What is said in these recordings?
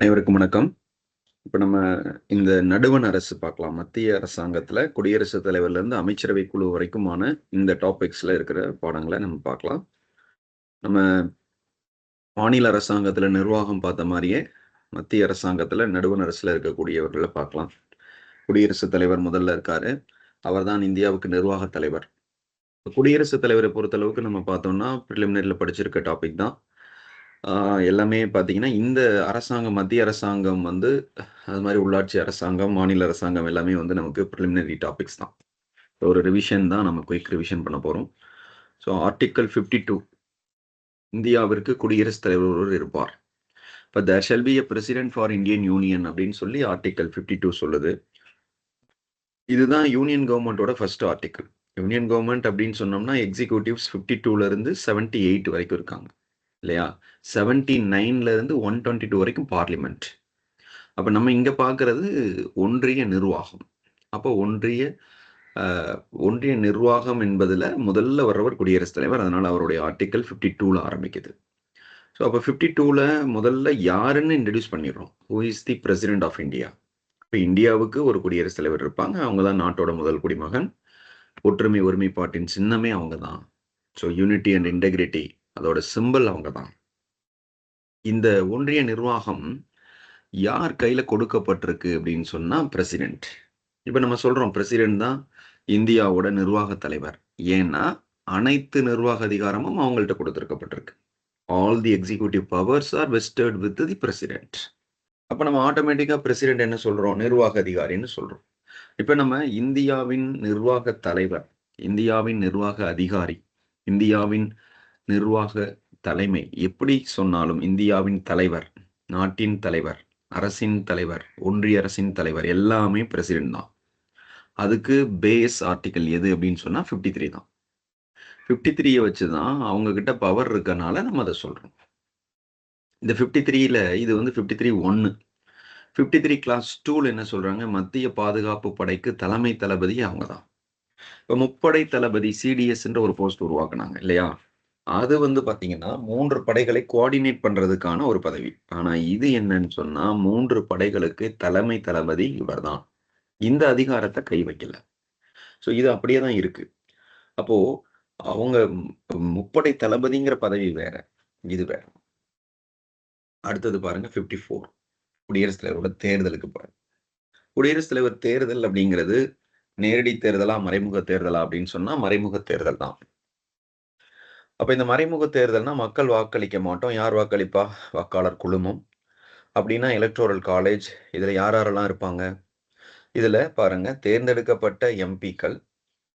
அனைவருக்கும் வணக்கம். இப்போ நம்ம இந்த நடுவண் அரசு பார்க்கலாம். மத்திய அரசாங்கத்தில் குடியரசுத் தலைவர்லேருந்து அமைச்சரவை குழு வரைக்குமான இந்த டாபிக்ஸில் இருக்கிற பாடங்களை நம்ம பார்க்கலாம். நம்ம மாநில அரசாங்கத்தில் நிர்வாகம் பார்த்த மாதிரியே மத்திய அரசாங்கத்தில் நடுவண் அரசில் இருக்கக்கூடியவர்களை பார்க்கலாம். குடியரசுத் தலைவர் முதல்ல இருக்காரு. அவர் தான் இந்தியாவுக்கு நிர்வாக தலைவர். குடியரசுத் தலைவரை பொறுத்தளவுக்கு நம்ம பார்த்தோம்னா ப்ரிலிமினரியில் படிச்சிருக்க டாபிக் தான். எல்லாமே பார்த்தீங்கன்னா இந்த அரசாங்கம் மத்திய அரசாங்கம் வந்து அது மாதிரி உள்ளாட்சி அரசாங்கம் மாநில அரசாங்கம் எல்லாமே வந்து நமக்கு ப்ரிலிமினரி டாபிக்ஸ் தான். ஒரு ரிவிஷன் தான் நம்ம குயிக் ரிவிஷன் பண்ண போகிறோம் ஸோ ஆர்டிக்கல் ஃபிஃப்டி டூ இந்தியாவிற்கு குடியரசுத் தலைவர் ஒருவர் இருப்பார். இப்போ there shall be a president for Indian union அப்படின்னு சொல்லி ஆர்டிக்கல் ஃபிஃப்டி டூ சொல்லுது. இதுதான் யூனியன் கவர்மெண்ட்டோட ஃபர்ஸ்ட் ஆர்டிக்கல் யூனியன் கவர்மெண்ட் அப்படின்னு சொன்னோம்னா எக்ஸிக்யூட்டிவ்ஸ் ஃபிஃப்டி டூலேருந்து செவன்ட்டி எயிட் வரைக்கும் இருக்காங்க. இல்லையா? செவன்டி நைன்லேருந்து ஒன் டுவெண்ட்டி டூ வரைக்கும் பார்லிமெண்ட் அப்போ நம்ம இங்கே பார்க்குறது ஒன்றிய நிர்வாகம். அப்போ ஒன்றிய ஒன்றிய நிர்வாகம் என்பதில் முதல்ல வர்றவர் குடியரசுத் தலைவர் அதனால் அவருடைய ஆர்டிக்கல் ஃபிஃப்டி டூவில் ஆரம்பிக்குது. ஸோ அப்போ ஃபிஃப்டி டூவில் முதல்ல யாருன்னு இன்ட்ரடியூஸ் பண்ணிடுறோம். Who is the president of India இப்போ இந்தியாவுக்கு ஒரு குடியரசுத் தலைவர் இருப்பாங்க. அவங்க தான் நாட்டோட முதல் குடிமகன். ஒற்றுமை ஒருமைப்பாட்டின் சின்னமே அவங்க தான். ஸோ யூனிட்டி அண்ட் இன்டெகிரிட்டி அதோட சிம்பிள் அவங்க தான் இந்த ஒன்றிய நிர்வாகம் யார் கையில கொடுக்கப்பட்டிருக்கு அப்படின்னு சொன்னா பிரசிடென்ட் இப்ப நம்ம சொல்றோம் பிரசிடென்ட் தான் இந்தியாவோட நிர்வாக தலைவர். ஏன்னா அனைத்து நிர்வாக அதிகாரமும் அவங்கள்ட்ட கொடுத்துருக்கப்பட்டிருக்கு. All the executive powers are vested with the president அப்ப நம்ம ஆட்டோமேட்டிக்கா பிரசிடென்ட் என்ன சொல்றோம்? நிர்வாக அதிகாரின்னு சொல்றோம். இப்ப நம்ம இந்தியாவின் நிர்வாக தலைவர் இந்தியாவின் நிர்வாக அதிகாரி இந்தியாவின் நிர்வாக தலைமை. எப்படி சொன்னாலும் இந்தியாவின் தலைவர் நாட்டின் தலைவர் அரசின் தலைவர் ஒன்றிய அரசின் தலைவர் எல்லாமே பிரசிடென்ட் தான். அதுக்கு பேஸ் ஆர்டிக்கல் எது அப்படின்னு சொன்னா ஃபிஃப்டி த்ரீ தான். ஃபிஃப்டி த்ரீயை வச்சு தான் அவங்க கிட்ட பவர் இருக்கனால நம்ம அதை சொல்றோம். இந்த ஃபிஃப்டி த்ரீல இது வந்து ஃபிஃப்டி த்ரீ ஒன்னு ஃபிஃப்டி த்ரீ கிளாஸ் டூல என்ன சொல்றாங்க? மத்திய பாதுகாப்பு படைக்கு தலைமை தளபதி அவங்க தான். இப்போ முப்படை தளபதி சிடிஎஸ்ன்ற ஒரு போஸ்ட் உருவாக்குனாங்க இல்லையா? அது வந்து பாத்தீங்கன்னா மூன்று படைகளை கோஆர்டினேட் பண்றதுக்கான ஒரு பதவி. ஆனா இது என்னன்னு சொன்னா மூன்று படைகளுக்கு தலைமை தளபதி இவர் தான் இந்த அதிகாரத்தை கை வைக்கல. ஸோ இது அப்படியே தான் இருக்கு. அப்போ அவங்க முப்படை தளபதிங்கிற பதவி வேற. இது வேற. அடுத்தது பாருங்க ஃபிஃப்டி ஃபோர் குடியரசுத் தலைவரோட தேர்தலுக்கு பாருங்க குடியரசுத் தலைவர் தேர்தல் அப்படிங்கிறது நேரடி தேர்தலா மறைமுக தேர்தலா அப்படின்னு சொன்னா மறைமுக தேர்தல் தான். அப்போ இந்த மறைமுக தேர்தல்னா மக்கள் வாக்களிக்க மாட்டோம். யார் வாக்களிப்பா? வாக்காளர் குழுமம். அப்படின்னா எலக்ட்ரோரல் காலேஜ் இதில் யார் யாரெல்லாம் இருப்பாங்க? இதில் பாருங்க தேர்ந்தெடுக்கப்பட்ட எம்பிக்கள்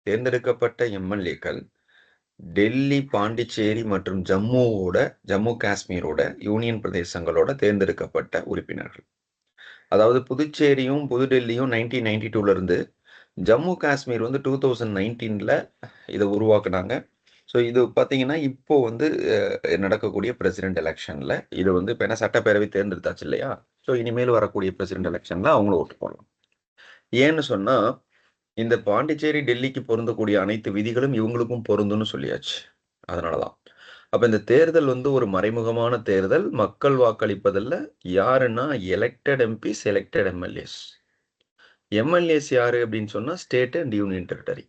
தேர்ந்தெடுக்கப்பட்ட எம்எல்ஏக்கள் டெல்லி பாண்டிச்சேரி மற்றும் ஜம்முவோட ஜம்மு காஷ்மீரோட யூனியன் பிரதேசங்களோட தேர்ந்தெடுக்கப்பட்ட உறுப்பினர்கள். அதாவது புதுச்சேரியும் புதுடெல்லியும் நைன்டீன் நைன்டி டூலேருந்து ஜம்மு காஷ்மீர் வந்து டூ தௌசண்ட் நைன்டீனில் இதை உருவாக்குனாங்க. ஸோ இது பார்த்தீங்கன்னா இப்போ வந்து நடக்கக்கூடிய பிரசிடென்ட் எலெக்ஷனில் இது வந்து இப்போ என்ன சட்டப்பேரவை தேர்ந்தெடுத்தாச்சு இல்லையா? ஸோ இனிமேல் வரக்கூடிய பிரசிடென்ட் எலெக்ஷனில் அவங்களும் ஓட்டு போடலாம். ஏன்னு சொன்னால் இந்த பாண்டிச்சேரி டெல்லிக்கு பொருந்தக்கூடிய அனைத்து விதிகளும் இவங்களுக்கும் பொருந்தும்னு சொல்லியாச்சு. அதனாலதான். அப்போ இந்த தேர்தல் வந்து ஒரு மறைமுகமான தேர்தல். மக்கள் வாக்களிப்பதில் யாருன்னா elected MPs elected MLAs MLAs யாரு அப்படின்னு சொன்னால் ஸ்டேட் அண்ட் யூனியன் டெரிட்டரி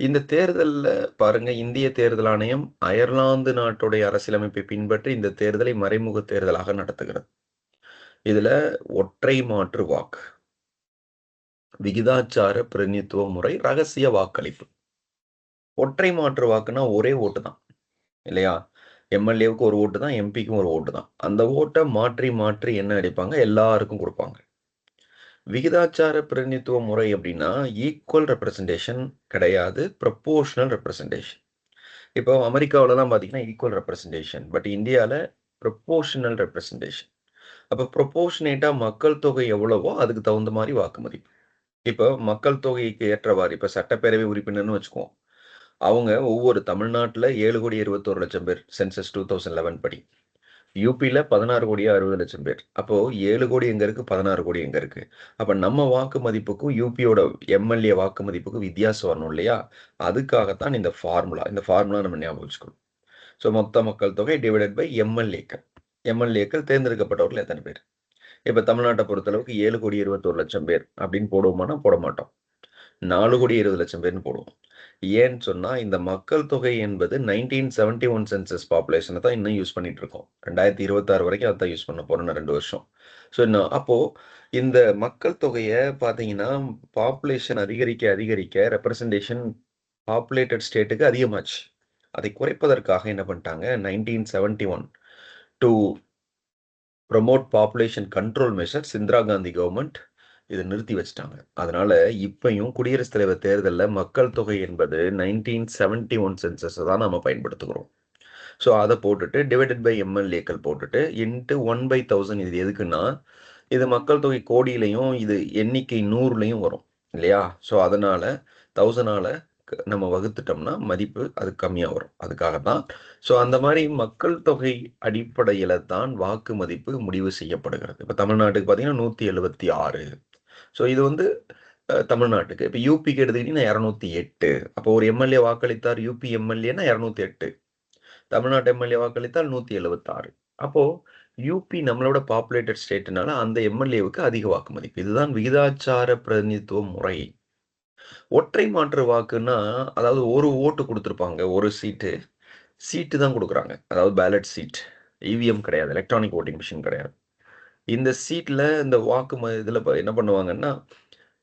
இந்த தேர்தலில் பாருங்க இந்திய தேர்தல் ஆணையம் அயர்லாந்து நாட்டுடைய அரசியலமைப்பை பின்பற்றி இந்த தேர்தலை மறைமுக தேர்தலாக நடத்துகிறது. இதுல ஒற்றை மாற்று வாக்கு. விகிதாச்சார பிரதிநிதித்துவ முறை ரகசிய வாக்களிப்பு. ஒற்றை மாற்று வாக்குனா ஒரே ஓட்டு தான் இல்லையா? எம்எல்ஏவுக்கு ஒரு ஓட்டு தான் எம்பிக்கும் ஒரு ஓட்டு தான். அந்த ஓட்டை மாற்றி மாற்றி என்ன அடிப்பாங்க? எல்லாருக்கும் கொடுப்பாங்க. விகிதாச்சார பிரதிநிதித்துவ முறை அப்படின்னா ஈக்குவல் ரெப்ரசன்டேஷன் கிடையாது ப்ரப்போர்ஷனல் ரெப்ரசன்டேஷன் இப்போ அமெரிக்காவிலலாம் பார்த்தீங்கன்னா ஈக்குவல் ரெப்ரசன்டேஷன் பட் இந்தியாவில் ப்ரப்போர்ஷனல் ரெப்ரசன்டேஷன் அப்போ ப்ரொப்போர்ஷனேட்டாக மக்கள் தொகை எவ்வளவோ அதுக்கு தகுந்த மாதிரி வாக்கு மதிப்பு இப்போ மக்கள் தொகைக்கு ஏற்றவாறு இப்போ சட்டப்பேரவை உறுப்பினர்னு வச்சுக்குவோம். அவங்க ஒவ்வொரு தமிழ்நாட்டில் ஏழு கோடி இருபத்தோரு லட்சம் பேர் சென்சஸ் டூ தௌசண்ட் லெவன் படி. யூபியில் பதினாறு கோடியா அறுபது லட்சம் பேர். அப்போது ஏழு கோடி எங்கே இருக்குது பதினாறு கோடி எங்கே இருக்குது அப்போ நம்ம வாக்கு மதிப்புக்கும் யூபியோட எம்எல்ஏ வாக்கு மதிப்புக்கும் வித்தியாசம் வரணும் இல்லையா? அதுக்காகத்தான் இந்த ஃபார்முலா. இந்த ஃபார்முலா நம்ம ஞாபகம் வச்சுக்கணும். ஸோ மொத்த மக்கள் தொகை டிவைடட் பை எம்எல்ஏக்கள். எம்எல்ஏக்கள் தேர்ந்தெடுக்கப்பட்டவர்கள் எத்தனை பேர்? இப்போ தமிழ்நாட்டை பொறுத்தளவுக்கு ஏழு கோடி இருபத்தோரு லட்சம் பேர் அப்படின்னு போடுவோமானா போட மாட்டோம். நாலு கோடி இருபது லட்சம் பேர்னு போடுவோம். ஏன்னு சொன்னால் இந்த மக்கள் தொகை என்பது நைன்டீன் செவன்டி ஒன் சென்சஸ் பாப்புலேஷனை தான் இன்னும் யூஸ் பண்ணிட்டு இருக்கோம் ரெண்டாயிரத்தி இருபத்தாறு வரைக்கும் அதான் யூஸ் பண்ண போறோம் ரெண்டு வருஷம். ஸோ இன்னும் அப்போது இந்த மக்கள் தொகையை பார்த்தீங்கன்னா பாப்புலேஷன் அதிகரிக்க அதிகரிக்க ரெப்ரசன்டேஷன் பாப்புலேட்டட் ஸ்டேட்டுக்கு அதிகமாச்சு. அதை குறைப்பதற்காக என்ன பண்ணிட்டாங்க nineteen seventy one to promote population control measures Indira Gandhi government இதை நிறுத்தி வச்சிட்டாங்க. அதனால இப்பையும் குடியரசுத் தலைவர் தேர்தலில் மக்கள் தொகை என்பது நைன்டீன் செவன்டி ஒன் சென்சஸ் தான் நம்ம பயன்படுத்துகிறோம். ஸோ அதை போட்டுட்டு டிவைடட் பை எம்எல்ஏக்கள் போட்டுட்டு இன்ட்டு ஒன் பை தௌசண்ட் இது எதுக்குன்னா இது மக்கள் தொகை கோடியிலையும் இது எண்ணிக்கை நூறுலையும் வரும் இல்லையா? ஸோ அதனால தௌசண்டால நம்ம வகுத்துட்டோம்னா மதிப்பு அது கம்மியாக வரும். அதுக்காக தான் ஸோ அந்த மாதிரி மக்கள் தொகை அடிப்படையில் தான் வாக்கு மதிப்பு முடிவு செய்யப்படுகிறது. இப்போ தமிழ்நாட்டுக்கு பார்த்தீங்கன்னா நூற்றி எழுபத்தி ஆறு. ஸோ இது வந்து தமிழ்நாட்டுக்கு. இப்போ யூபிக்கு எடுத்துக்கிட்டீங்கன்னா இரநூத்தி எட்டு. அப்போ ஒரு எம்எல்ஏ வாக்களித்தார் யூபி எம்எல்ஏனா இரநூத்தி எட்டு. தமிழ்நாட்டு எம்எல்ஏ வாக்களித்தால் நூற்றி எழுபத்தாறு அப்போது யூபி நம்மளோட பாப்புலேட்டட் ஸ்டேட்னால அந்த எம்எல்ஏவுக்கு அதிக வாக்கு மதிப்பு இதுதான் விகிதாச்சார பிரதிநிதித்துவ முறை. ஒற்றை மாற்று வாக்குன்னா அதாவது ஒரு ஓட்டு கொடுத்துருப்பாங்க ஒரு சீட்டு. சீட்டு தான் கொடுக்குறாங்க. அதாவது பேலட் சீட் இவிஎம் கிடையாது. எலக்ட்ரானிக் ஓட்டிங் மிஷின் கிடையாது. இந்த சீட்டில் இந்த வாக்கு ம இதில் என்ன பண்ணுவாங்கன்னா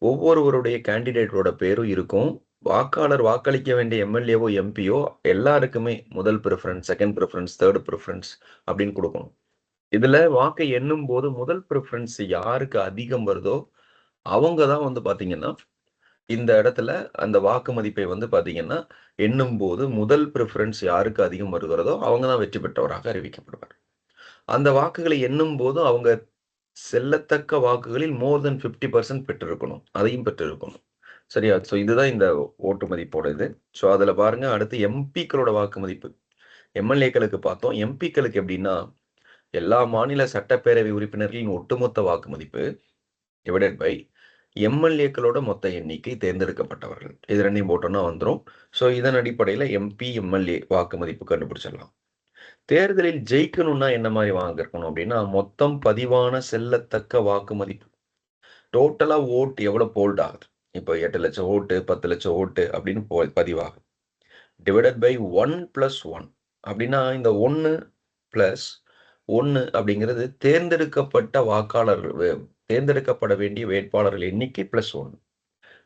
ஒவ்வொருவருடைய கேண்டிடேட்டோட பேரும் இருக்கும். வாக்காளர் வாக்களிக்க வேண்டிய எம்எல்ஏவோ எம்பியோ எல்லாருக்குமே முதல் preference second preference third preference அப்படின்னு கொடுக்கணும். இதில் வாக்கை எண்ணும் போது முதல் ப்ரிஃபரன்ஸ் யாருக்கு அதிகம் வருதோ அவங்க தான் வந்து பார்த்தீங்கன்னா இந்த இடத்துல அந்த வாக்கு மதிப்பை வந்து பார்த்தீங்கன்னா எண்ணும் போது முதல் ப்ரிஃபரன்ஸ் யாருக்கு அதிகம் வருகிறதோ அவங்க தான் வெற்றி பெற்றவராக அறிவிக்கப்படுவார். அந்த வாக்குகளை எண்ணும் போது அவங்க செல்லத்தக்க வாக்குகளில் மோர் தென் ஃபிஃப்டி பர்சன்ட் பெற்றிருக்கணும். அதையும் பெற்றிருக்கணும். சரியா? ஸோ இதுதான் இந்த ஓட்டு மதிப்போட இது. ஸோ அதில் பாருங்க அடுத்து எம்பிக்களோட வாக்கு மதிப்பு. எம்எல்ஏக்களுக்கு பார்த்தோம். எம்பிக்களுக்கு எப்படின்னா எல்லா மாநில சட்டப்பேரவை உறுப்பினர்களின் ஒட்டுமொத்த வாக்கு மதிப்பு டிவைடட் பை எம்எல்ஏக்களோட மொத்த எண்ணிக்கை தேர்ந்தெடுக்கப்பட்டவர்கள். இது ரெண்டையும் போட்டோம்னா வந்துடும் ஸோ இதன் அடிப்படையில் எம்பி எம்எல்ஏ வாக்கு மதிப்பு கண்டுபிடிச்சிடலாம். தேர்தலில் ஜெயிக்கணும்னா என்ன மாதிரி வாங்கிருக்கணும் அப்படின்னா மொத்தம் பதிவான செல்லத்தக்க வாக்கு மதிப்பு டோட்டலா ஓட்டு எவ்வளவு போல்ட் ஆகுது? இப்போ எட்டு லட்சம் ஓட்டு பத்து லட்சம் ஓட்டு அப்படின்னு போ பதிவாகும் divided by one plus one அப்படின்னா இந்த ஒன்று பிளஸ் ஒன்று அப்படிங்கிறது தேர்ந்தெடுக்கப்பட்ட வாக்காளர்கள் தேர்ந்தெடுக்கப்பட வேண்டிய வேட்பாளர்கள் எண்ணிக்கை பிளஸ் ஒன்று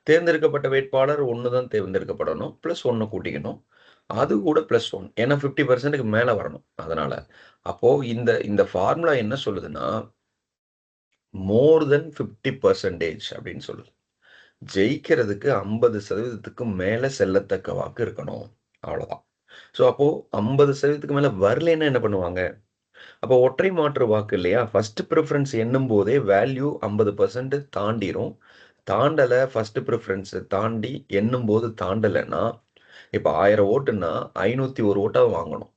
தேர்ந்தெடுக்கப்பட்ட வேட்பாளர் ஒன்று தான் தேர்ந்தெடுக்கப்படணும் பிளஸ் ஒன்று கூட்டிக்கணும். அது கூட ப்ளஸ் ஒன் ஏன்னா ஃபிஃப்டி பர்சன்ட்டுக்கு மேலே வரணும். அதனால. அப்போ இந்த இந்த ஃபார்முலா என்ன சொல்லுதுன்னா மோர் தென் ஃபிஃப்டி பர்சன்டேஜ் அப்படின்னு சொல்லுது. ஜெயிக்கிறதுக்கு ஐம்பது சதவீதத்துக்கு மேலே செல்லத்தக்க வாக்கு இருக்கணும். அவ்வளோதான் ஸோ அப்போ ஐம்பது சதவீதத்துக்கு மேலே வரலன்னா என்ன பண்ணுவாங்க? அப்போ ஒற்றை மாற்று வாக்கு இல்லையா? ஃபர்ஸ்ட் ப்ரிஃபரன்ஸ் எண்ணும் போதே வேல்யூ ஐம்பது பர்சன்ட் தாண்டிரும். தாண்டலை ஃபர்ஸ்ட் ப்ரிஃபரன்ஸ் தாண்டி எண்ணும் போது தாண்டலைன்னா இப்போ ஆயிரம் ஓட்டுன்னா ஐநூற்றி ஒரு ஓட்டாக வாங்கணும்.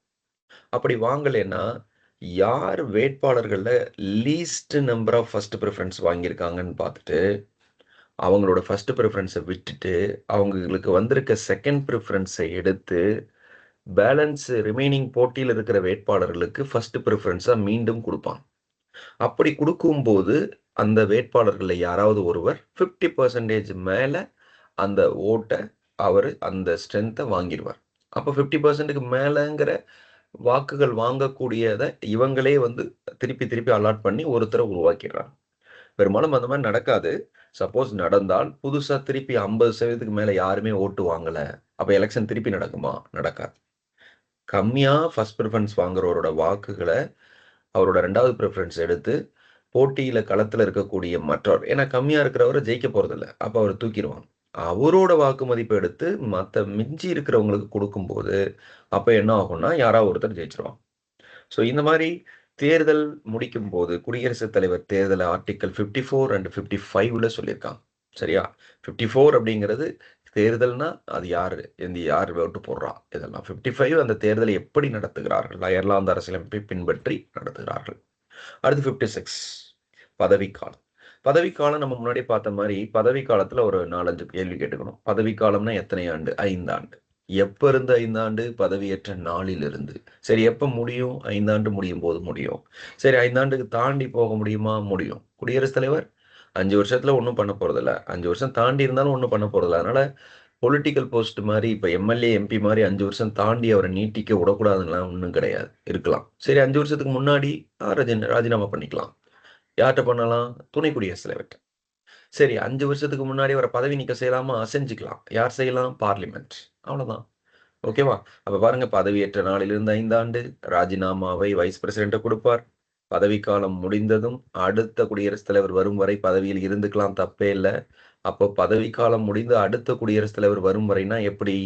அப்படி வாங்கலைன்னா யார் வேட்பாளர்களில் least number of first preference வாங்கியிருக்காங்கன்னு பார்த்துட்டு அவங்களோட ஃபர்ஸ்ட் ப்ரிஃபரன்ஸை விட்டுட்டு அவங்களுக்கு வந்திருக்க செகண்ட் ப்ரிஃபரன்ஸை எடுத்து பேலன்ஸ் ரிமைனிங் போட்டியில் இருக்கிற வேட்பாளர்களுக்கு ஃபர்ஸ்ட் ப்ரிஃபரன்ஸாக மீண்டும் கொடுப்பாங்க. அப்படி கொடுக்கும்போது அந்த வேட்பாளர்களில் யாராவது ஒருவர் ஃபிஃப்டி பர்சன்டேஜ் மேலே அந்த ஓட்டை அவர் அந்த ஸ்ட்ரென்த்தை வாங்கிடுவார். அப்போ ஃபிஃப்டி பர்சன்ட்டுக்கு மேலேங்கிற வாக்குகள் வாங்கக்கூடியதை இவங்களே வந்து திருப்பி திருப்பி அலாட் பண்ணி ஒருத்தரை உருவாக்கிடுறாங்க. பெரும்பாலும் அந்த மாதிரி நடக்காது. சப்போஸ் நடந்தால் புதுசாக திருப்பி ஐம்பது சதவீதத்துக்கு மேலே யாருமே ஓட்டு வாங்கலை. அப்போ எலெக்ஷன் திருப்பி நடக்குமா? நடக்காது. கம்மியாக ஃபஸ்ட் ப்ரிஃபரன்ஸ் வாங்குறவரோட வாக்குகளை அவரோட ரெண்டாவது ப்ரிஃபரன்ஸ் எடுத்து போட்டியில் களத்தில் இருக்கக்கூடிய மற்றவர். ஏன்னா கம்மியாக இருக்கிறவரை ஜெயிக்க போகிறதில்ல அப்போ அவர் தூக்கிடுவாங்க. அவரோட வாக்கு மதிப்பை எடுத்து மற்ற மிஞ்சி இருக்கிறவங்களுக்கு கொடுக்கும்போது அப்போ என்ன ஆகும்னா யாராவது ஒருத்தர் ஜெயிச்சிருவாங்க. ஸோ இந்த மாதிரி தேர்தல் முடிக்கும் போது குடியரசுத் தலைவர் தேர்தல் article fifty four and fifty ஃபைவ்ல சொல்லியிருக்காங்க. சரியா? ஃபிஃப்டி ஃபோர் அப்படிங்கிறது தேர்தல்னா அது யார்? இந்த யார் ஓட்டு போடுறா? இதெல்லாம். ஃபிஃப்டி ஃபைவ் அந்த தேர்தலை எப்படி நடத்துகிறார்கள்? அயர்லாந்து அரசியலமைப்பை பின்பற்றி நடத்துகிறார்கள். அடுத்து ஃபிஃப்டி சிக்ஸ் பதவிக்காலம். பதவிக்காலம் நம்ம முன்னாடி பார்த்த மாதிரி பதவி காலத்துல ஒரு நாலஞ்சு கேள்வி கேட்டுக்கணும். பதவி காலம்னா எத்தனை ஆண்டு? ஐந்தாண்டு. எப்ப இருந்து ஐந்தாண்டு? பதவியேற்ற நாளிலிருந்து. சரி எப்ப முடியும்? ஐந்தாண்டு முடியும் போது முடியும். சரி ஐந்தாண்டுக்கு தாண்டி போக முடியுமா? முடியும். குடியரசுத் தலைவர் அஞ்சு வருஷத்துல ஒன்றும் பண்ண போறதில்ல. அஞ்சு வருஷம் தாண்டி இருந்தாலும் ஒன்றும் பண்ண போறதில்ல. அதனால பொலிட்டிக்கல் போஸ்ட் மாதிரி இப்போ எம்எல்ஏ எம்பி மாதிரி அஞ்சு வருஷம் தாண்டி அவரை நீட்டிக்க விடக்கூடாதுன்னா ஒன்றும் கிடையாது. இருக்கலாம். சரி அஞ்சு வருஷத்துக்கு முன்னாடி ராஜினாமா பண்ணிக்கலாம். யார்கிட்ட பண்ணலாம்? துணை குடியரசுத் தலைவர்கிட்ட. சரி அஞ்சு வருஷத்துக்கு முன்னாடி அவரை பதவி நீக்க செய்யலாமா? செஞ்சுக்கலாம் யார் செய்யலாம்? பார்லிமெண்ட். அவ்வளவுதான். ஓகேவா அப்ப பாருங்க பதவியேற்ற நாளிலிருந்து ஐந்தாண்டு ராஜினாமாவை வைஸ் பிரசிடென்ட் கொடுப்பார். பதவிக்காலம் முடிந்ததும் அடுத்த குடியரசுத் தலைவர் வரும் வரை பதவியில் இருந்துக்கலாம். தப்பே இல்லை. அப்போ பதவிக்காலம் முடிந்து அடுத்த குடியரசுத் தலைவர் வரும் வரைனா எப்படி?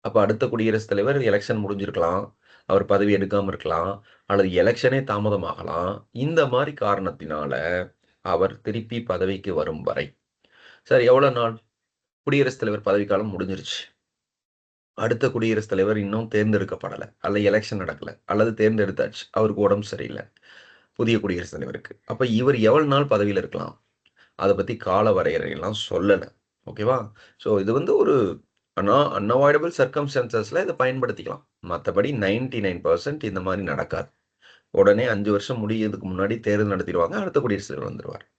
அப்ப அடுத்த குடியரசுத் தலைவர் எலெக்ஷன் முடிஞ்சிருக்கலாம். அவர் பதவி எடுக்காமல் இருக்கலாம் அல்லது எலெக்ஷனே தாமதமாகலாம். இந்த மாதிரி காரணத்தினால அவர் திருப்பி பதவிக்கு வரும் வரை. சார் எவ்வளோ நாள்? குடியரசுத் தலைவர் பதவிக்காலம் முடிஞ்சிருச்சு. அடுத்த குடியரசுத் தலைவர் இன்னும் தேர்ந்தெடுக்கப்படலை அல்லது எலெக்ஷன் நடக்கலை அல்லது தேர்ந்தெடுத்தாச்சு. அவருக்கு உடம்பு சரியில்லை புதிய குடியரசுத் தலைவருக்கு. அப்போ இவர் எவ்வளோ நாள் பதவியில் இருக்கலாம்? அதை பற்றி கால வரையறையெல்லாம் சொல்லலை. ஓகேவா? ஸோ இது வந்து ஒரு ஆனால் அன்அவாய்டபிள் சர்க்கம்ஸ்டான்சஸில் இதை பயன்படுத்திக்கலாம். மற்றபடி நைன்டி நைன் பர்சன்ட் இந்த மாதிரி நடக்காது. உடனே அஞ்சு வருஷம் முடியறதுக்கு முன்னாடி தேர்தல் நடத்திடுவாங்க அடுத்த குடியரசுத் தலைவர் வந்துடுவார்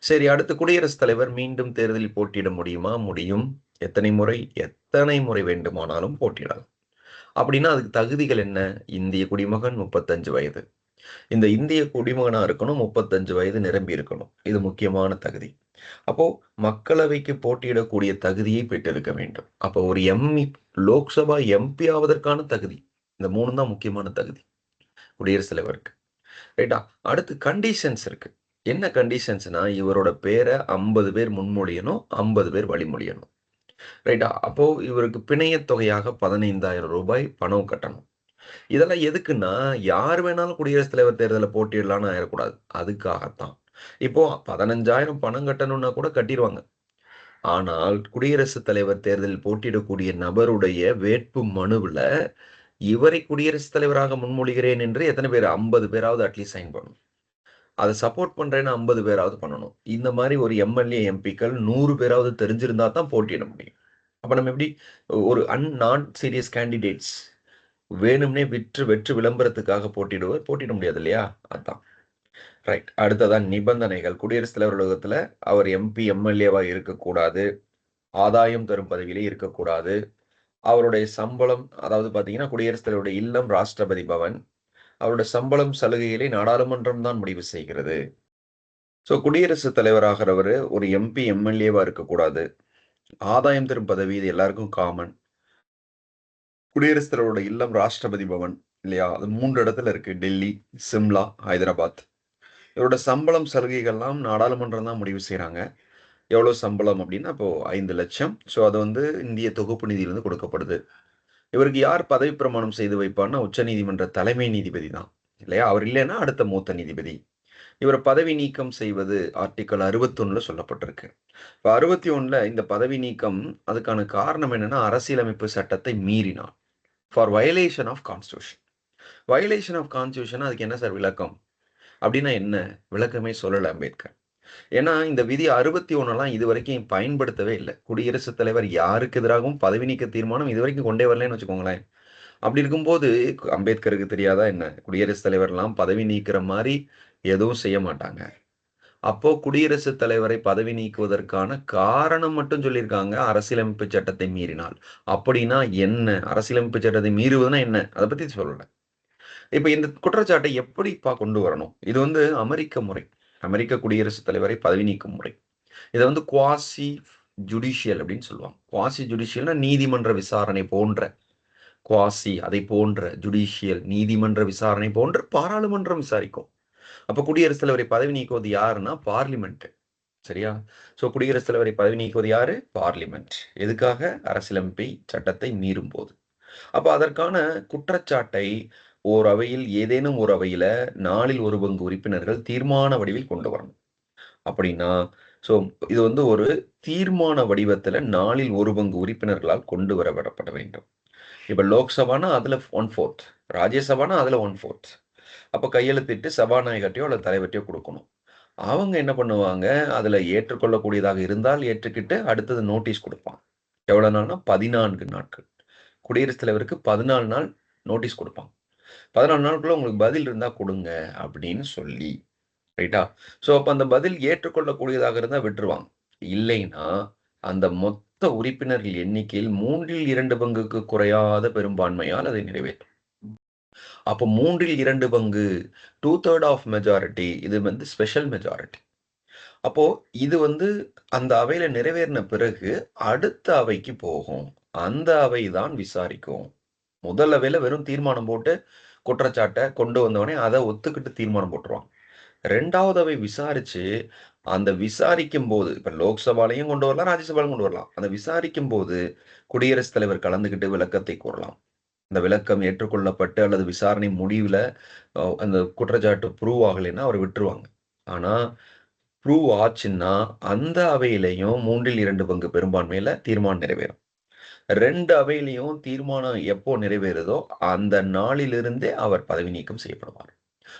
சரி அடுத்த குடியரசுத் தலைவர் மீண்டும் தேர்தலில் போட்டியிட முடியுமா? முடியும். எத்தனை முறை? எத்தனை முறை வேண்டுமானாலும் போட்டியிடலாம். அப்படின்னா அதுக்கு தகுதிகள் என்ன? இந்திய குடிமகன் முப்பத்தஞ்சு வயது. இந்த இந்திய குடிமகனா இருக்கணும் முப்பத்தஞ்சு வயது நிரம்பி இருக்கணும். இது முக்கியமான தகுதி. அப்போ மக்களவைக்கு போட்டியிடக்கூடிய தகுதியை பெற்றிருக்க வேண்டும். அப்போ ஒரு எம்இ லோக்சபா எம்பி ஆவதற்கான தகுதி. இந்த மூணு தான் முக்கியமான தகுதி. குடியரசுத் தலைவருக்கு. ரைட்டா அடுத்து கண்டிஷன்ஸ் இருக்கு. என்ன கண்டிஷன்ஸ்னா இவரோட பேரை ஐம்பது பேர் முன்மொழியணும் ஐம்பது பேர் வழிமொழியணும். ரைட்டா அப்போ இவருக்கு பிணைய தொகையாக பதினைந்தாயிரம் ரூபாய் பணம் கட்டணும். இதெல்லாம் எதுக்குன்னா யார் வேணாலும் குடியரசுத் தலைவர் தேர்தலில் போட்டியிடலாம்னு ஆயிடக்கூடாது அதுக்காகத்தான். இப்போ பதினஞ்சாயிரம் பணம் கட்டணும்னா கூட கட்டிடுவாங்க ஆனால் குடியரசுத் தலைவர் தேர்தலில் போட்டியிடக்கூடிய நபருடைய வேட்பு மனுவில் இவரை குடியரசுத் தலைவராக முன்மொழிகிறேன் என்று எத்தனை பேர்? ஐம்பது பேராவது அட்லீஸ்ட் சைன் பண்ணணும். அதை சப்போர்ட் பண்ணுறேன்னு ஐம்பது பேராவது பண்ணணும். இந்த மாதிரி ஒரு எம்எல்ஏ எம்பிக்கள் நூறு பேராவது தெரிஞ்சிருந்தா தான் போட்டியிட முடியும். அப்ப நம்ம எப்படி ஒரு அன் நான் சீரியஸ் கேண்டிடேட்ஸ் வேணும்னே விற்று வெற்று விளம்பரத்துக்காக போட்டிடுவர் போட்டிட முடியாது இல்லையா? அதான். ரைட் அடுத்ததான் நிபந்தனைகள். குடியரசுத் தலைவர் உலகத்துல அவர் எம்பி எம்எல்ஏவா இருக்கக்கூடாது. ஆதாயம் தரும் பதவியிலே இருக்கக்கூடாது. அவருடைய சம்பளம் அதாவது பாத்தீங்கன்னா குடியரசுத் தலைவருடைய இல்லம் ராஷ்டிரபதி பவன். அவருடைய சம்பளம் சலுகைகளை நாடாளுமன்றம் தான் முடிவு செய்கிறது. ஸோ குடியரசுத் தலைவராகிறவர் ஒரு எம்பி எம்எல்ஏவா இருக்கக்கூடாது. ஆதாயம் தரும் பதவி இது எல்லாருக்கும் காமன் குடியரசுத் தலைவரோட இல்லம் ராஷ்டிரபதி பவன் இல்லையா? அது மூன்று இடத்துல இருக்கு. டெல்லி சிம்லா ஹைதராபாத். இவரோட சம்பளம் சலுகைகள்லாம் நாடாளுமன்றம் தான் முடிவு செய்கிறாங்க எவ்வளோ சம்பளம் அப்படின்னா இப்போது ஐந்து லட்சம். ஸோ அது வந்து இந்திய தொகுப்பு நிதியிலிருந்து கொடுக்கப்படுது. இவருக்கு யார் பதவி பிரமாணம் செய்து வைப்பார்னா உச்ச நீதிமன்ற தலைமை நீதிபதி தான். இல்லையா? அவர் இல்லைன்னா அடுத்த மூத்த நீதிபதி. இவர் பதவி நீக்கம் செய்வது ஆர்டிக்கல் அறுபத்தொன்னுல சொல்லப்பட்டிருக்கு. இப்போ அறுபத்தி ஒன்றில் இந்த பதவி நீக்கம் அதுக்கான காரணம் என்னன்னா அரசியலமைப்பு சட்டத்தை மீறினார். For violation of constitution violation of constitution அதுக்கு என்ன சார் விளக்கம்? அப்படின்னா என்ன? விளக்கமே சொல்லலை அம்பேத்கர். ஏன்னா இந்த விதி அறுபத்தி ஒன்னெல்லாம் இது வரைக்கும் பயன்படுத்தவே இல்லை. குடியரசுத் தலைவர் யாருக்கு எதிராகவும் பதவி நீக்க தீர்மானம் இது வரைக்கும் கொண்டே வரலன்னு வச்சுக்கோங்களேன். அப்படி இருக்கும்போது அம்பேத்கருக்கு தெரியாதா என்ன? குடியரசுத் தலைவர்லாம் பதவி நீக்கிற மாதிரி எதுவும் செய்ய மாட்டாங்க. அப்போ குடியரசுத் தலைவரை பதவி நீக்குவதற்கான காரணம் மட்டும் சொல்லியிருக்காங்க. அரசியலமைப்பு சட்டத்தை மீறினால். அப்படின்னா என்ன? அரசியலமைப்பு சட்டத்தை மீறுவதுன்னா என்ன? அதை பத்தி சொல்லலை. இப்போ இந்த குற்றச்சாட்டை எப்படிப்பா கொண்டு வரணும்? இது வந்து அமெரிக்க முறை. அமெரிக்க குடியரசுத் தலைவரை பதவி நீக்கும் முறை. இதை வந்து குவாசி ஜுடிஷியல் அப்படின்னு சொல்லுவாங்க. குவாசி ஜுடிஷியல்னா நீதிமன்ற விசாரணை போன்ற. குவாசி அதை போன்ற ஜுடிஷியல் நீதிமன்ற விசாரணை போன்ற பாராளுமன்றம் விசாரிக்கும். அப்போ குடியரசுத் தலைவரை பதவி நீக்குவது யாருன்னா பார்லிமெண்ட் சரியா? சோ குடியரசுத் தலைவரை பதவி நீக்குவது யாரு? பார்லிமெண்ட் எதுக்காக? அரசியலமைப்பை சட்டத்தை மீறும் போது அப்போ அதற்கான குற்றச்சாட்டை ஓர் அவையில் ஏதேனும் ஒரு அவையில நாளில் ஒரு பங்கு உறுப்பினர்கள் தீர்மான வடிவில் கொண்டு வரணும். அப்படின்னா ஸோ இது வந்து ஒரு தீர்மான வடிவத்துல நாளில் ஒரு பங்கு உறுப்பினர்களால் கொண்டு வரப்பட வேண்டும். இப்ப லோக்சபானா அதுல ஒன் ஃபோர்த் ராஜ்யசபானா அதுல ஒன் ஃபோர்த் அப்ப கையெழுத்திட்டு சபாநாயகர்ட்டையோ அல்லது தலைவர்ட்டையோ கொடுக்கணும். அவங்க என்ன பண்ணுவாங்க? அதுல ஏற்றுக்கொள்ளக்கூடியதாக இருந்தால் ஏற்றுக்கிட்டு அடுத்தது நோட்டீஸ் கொடுப்பான் எவ்வளவு நாள்னா? பதினான்கு நாட்கள். குடியரசுத் தலைவருக்கு பதினாலு நாள் நோட்டீஸ் கொடுப்பாங்க. பதினாலு நாளுக்குள்ள உங்களுக்கு பதில் இருந்தா கொடுங்க அப்படின்னு சொல்லி ரைட்டா? ஸோ அப்போ அந்த பதில் ஏற்றுக்கொள்ளக்கூடியதாக இருந்தால் விட்டுருவாங்க. இல்லைன்னா அந்த மொத்த உறுப்பினர்கள் எண்ணிக்கையில் மூன்றில் இரண்டு பங்குக்கு குறையாத பெரும்பான்மையால் அதை நிறைவேற்றும். அப்போ மூன்றில் இரண்டு பங்கு டூ தேர்ட் ஆஃப் மெஜாரிட்டி இது வந்து ஸ்பெஷல் மெஜாரிட்டி அப்போ இது வந்து அந்த அவையில நிறைவேறின பிறகு அடுத்த அவைக்கு போகும். அந்த அவை தான் விசாரிக்கும். முதல் அவையில வெறும் தீர்மானம் போட்டு குற்றச்சாட்டை கொண்டு வந்தவனே அதை ஒத்துக்கிட்டு தீர்மானம் போட்டுருவாங்க. ரெண்டாவது அவை விசாரிச்சு அந்த விசாரிக்கும் போது இப்ப லோக்சபாலையும் கொண்டு வரலாம் ராஜ்யசபாலையும் கொண்டு வரலாம். அந்த விசாரிக்கும் போது குடியரசுத் தலைவர் கலந்துகிட்டு விளக்கத்தை கூறலாம். இந்த விளக்கம் ஏற்றுக்கொள்ளப்பட்டு அல்லது விசாரணை முடிவில் அந்த குற்றச்சாட்டு ப்ரூவ் ஆகலைன்னா அவர் விட்டுருவாங்க. ஆனா ப்ரூவ் ஆச்சுன்னா அந்த அவையிலையும் மூன்றில் இரண்டு பங்கு பெரும்பான்மையில தீர்மானம் நிறைவேறும். ரெண்டு அவையிலையும் தீர்மானம் எப்போ நிறைவேறுதோ அந்த நாளிலிருந்தே அவர் பதவி நீக்கம் செய்யப்படுவார்.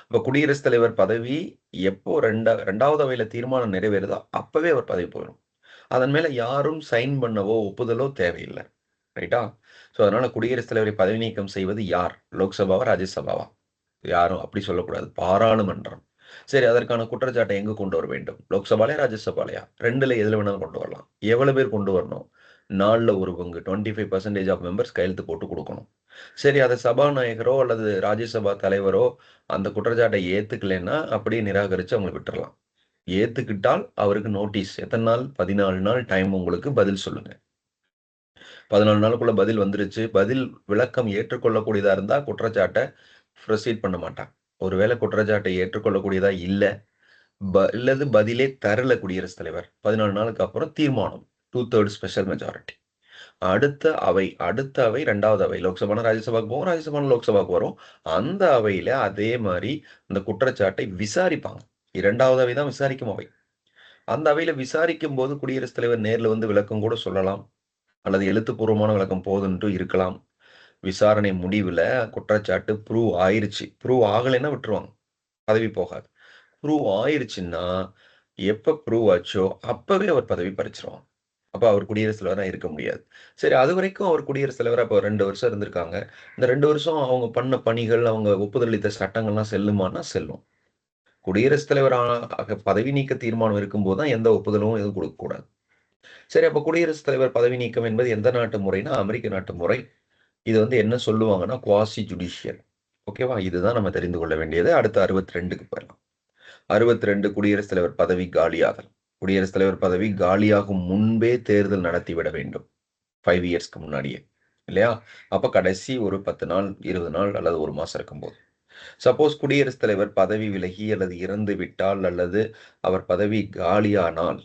இப்போ குடியரசுத் தலைவர் பதவி எப்போ ரெண்டா ரெண்டாவது அவையில தீர்மானம் நிறைவேறுதோ அப்பவே அவர் பதவி போயிடும். அதன் மேல யாரும் சைன் பண்ணவோ ஒப்புதலோ தேவையில்லை. ரைட்டா? ஸோ அதனால குடியரசுத் தலைவரை பதவி நீக்கம் செய்வது யார்? லோக்சபாவா ராஜ்யசபாவா? யாரும் அப்படி சொல்லக்கூடாது. பாராளுமன்றம். சரி அதற்கான குற்றச்சாட்டை எங்க கொண்டு வர வேண்டும்? லோக்சபாலையா ராஜ்யசபாலையா? ரெண்டுல எதுல வேணாலும் கொண்டு வரலாம். எவ்வளவு பேர் கொண்டு வரணும்? நாளில் ஒரு பங்கு. Twenty five percentage of members கையெழுத்து போட்டு கொடுக்கணும். சரி அதை சபாநாயகரோ அல்லது ராஜ்யசபா தலைவரோ அந்த குற்றச்சாட்டை ஏத்துக்கலைன்னா அப்படியே நிராகரித்து அவங்களை விட்டுறலாம். ஏத்துக்கிட்டால் அவருக்கு நோட்டீஸ் எத்தனை நாள்? பதினாலு நாள் டைம் உங்களுக்கு பதில் சொல்லுங்க. பதினாலு நாளுக்குள்ள பதில் வந்துருச்சு. பதில் விளக்கம் ஏற்றுக்கொள்ளக்கூடியதா இருந்தா குற்றச்சாட்டை ப்ரொசீட் பண்ண மாட்டான். ஒருவேளை குற்றச்சாட்டை ஏற்றுக்கொள்ளக்கூடியதா இல்லை ப இல்லது பதிலே தரல குடியரசுத் தலைவர். பதினாலு நாளுக்கு அப்புறம் தீர்மானம். டூ தேர்ட் ஸ்பெஷல் மெஜாரிட்டி அடுத்த அவை அடுத்த அவை ரெண்டாவது அவை. லோக்சபான ராஜ்யசபாக்கு போகும் ராஜ்யசபான லோக்சபாக்கு வரும். அந்த அவையில அதே மாதிரி அந்த குற்றச்சாட்டை விசாரிப்பாங்க. இரண்டாவது அவை தான் விசாரிக்கும் அவை. அந்த அவையில விசாரிக்கும் போது குடியரசுத் தலைவர் நேர்ல வந்து விளக்கம் கூட சொல்லலாம். அல்லது எழுத்துப்பூர்வமான விளக்கம் போதுன்ட்டு இருக்கலாம். விசாரணை முடிவுல குற்றச்சாட்டு ப்ரூவ் ஆயிருச்சு. ப்ரூவ் ஆகலைன்னா விட்டுருவாங்க. பதவி போகாது. ப்ரூவ் ஆயிருச்சுன்னா எப்போ ப்ரூவ் ஆச்சோ அப்பவே அவர் பதவி பறிச்சிருவாங்க. அப்போ அவர் குடியரசுத் தலைவராக இருக்க முடியாது. சரி அது வரைக்கும் அவர் குடியரசுத் தலைவராக இப்போ ரெண்டு வருஷம் இருந்திருக்காங்க. இந்த ரெண்டு வருஷம் அவங்க பண்ண பணிகள் அவங்க ஒப்புதலித்த சட்டங்கள்லாம் செல்லுமானா செல்லும். குடியரசுத் தலைவராக பதவி நீக்க தீர்மானம் இருக்கும்போது தான் எந்த ஒப்புதலும் எதுவும் கொடுக்கக்கூடாது சரி அப்போ குடியரசுத் தலைவர் பதவி நீக்கம் என்பது எந்த நாட்டு முறைனா அமெரிக்க நாட்டு முறை. இது வந்து என்ன சொல்லுவாங்கன்னா குவாசி ஜுடிஷியல். ஓகேவா? இதுதான் நம்ம தெரிந்து கொள்ள வேண்டியது. அடுத்த அறுபத்தி ரெண்டுக்கு போயிடலாம். அறுபத்தி ரெண்டு குடியரசுத் தலைவர் பதவி காலியாகலாம் குடியரசுத் தலைவர் பதவி காலியாகும் முன்பே தேர்தல் நடத்திவிட வேண்டும். ஃபைவ் இயர்ஸ்க்கு முன்னாடியே. இல்லையா? அப்ப கடைசி ஒரு பத்து நாள் இருபது நாள் அல்லது ஒரு மாசம் இருக்கும்போது. சப்போஸ் குடியரசுத் தலைவர் பதவி விலகி அல்லது இறந்து விட்டால் அல்லது அவர் பதவி காலியானால்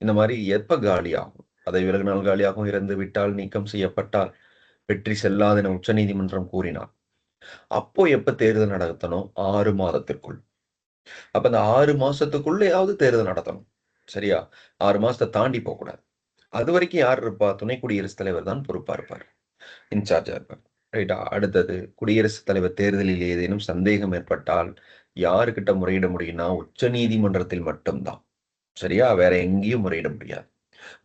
இந்த மாதிரி எப்ப காலியாகும்? பதவி விலகினால் காலியாகும் இறந்து விட்டால் நீக்கம் செய்யப்பட்டால் வெற்றி செல்லாது என உச்ச நீதிமன்றம் கூறினார். அப்போ எப்ப தேர்தல் நடத்தணும்? ஆறு மாதத்திற்குள். அப்ப அந்த ஆறு மாசத்துக்குள்ளேயாவது தேர்தல் நடத்தணும். சரியா? ஆறு மாசத்தை தாண்டி போகக்கூடாது அது வரைக்கும் யார் இருப்பா? துணை குடியரசுத் தலைவர் தான் பொறுப்பா இருப்பார். இன்சார்ஜா இருப்பார். ரைட்டா அடுத்தது குடியரசுத் தலைவர் தேர்தலில் ஏதேனும் சந்தேகம் ஏற்பட்டால் யாருக்கிட்ட முறையிட முடியும்னா உச்ச நீதிமன்றத்தில் மட்டும்தான். சரியா? வேற எங்கேயும் முறையிட முடியாது.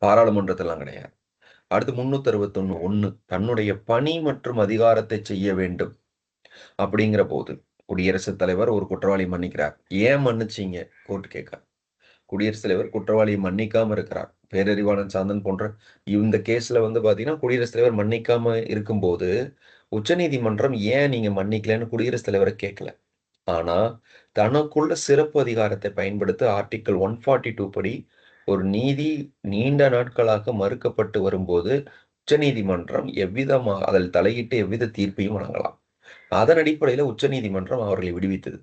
பாராளுமன்றத்திலாம் கிடையாது. அடுத்து முன்னூத்தி அறுபத்தொன்னு ஒண்ணு தன்னுடைய பணி மற்றும் அதிகாரத்தை செய்ய வேண்டும். அப்படிங்கிற போது குடியரசுத் தலைவர் ஒரு குற்றவாளி மன்னிக்கிறார். ஏன் மன்னிச்சீங்க? கோர்ட் கேட்க குடியரசுத் தலைவர் குற்றவாளியை மன்னிக்காம இருக்கிறார். பேரறிவாளன் சாந்தன் போன்ற இந்த கேஸ்ல வந்து பாத்தீங்கன்னா குடியரசுத் தலைவர் மன்னிக்காம இருக்கும்போது உச்சநீதிமன்றம் ஏன் நீங்க மன்னிக்கலன்னு குடியரசுத் தலைவரை கேட்கல ஆனா தனக்குள்ள சிறப்பு அதிகாரத்தை பயன்படுத்த ஆர்டிக்கல் ஒன் ஃபார்ட்டி டூ படி ஒரு நீதி நீண்ட நாட்களாக மறுக்கப்பட்டு வரும்போது உச்சநீதிமன்றம் எவ்விதமாக அதில் தலையிட்டு எவ்வித தீர்ப்பையும் வழங்கலாம். அதன் அடிப்படையில் உச்சநீதிமன்றம் அவர்களை விடுவித்தது.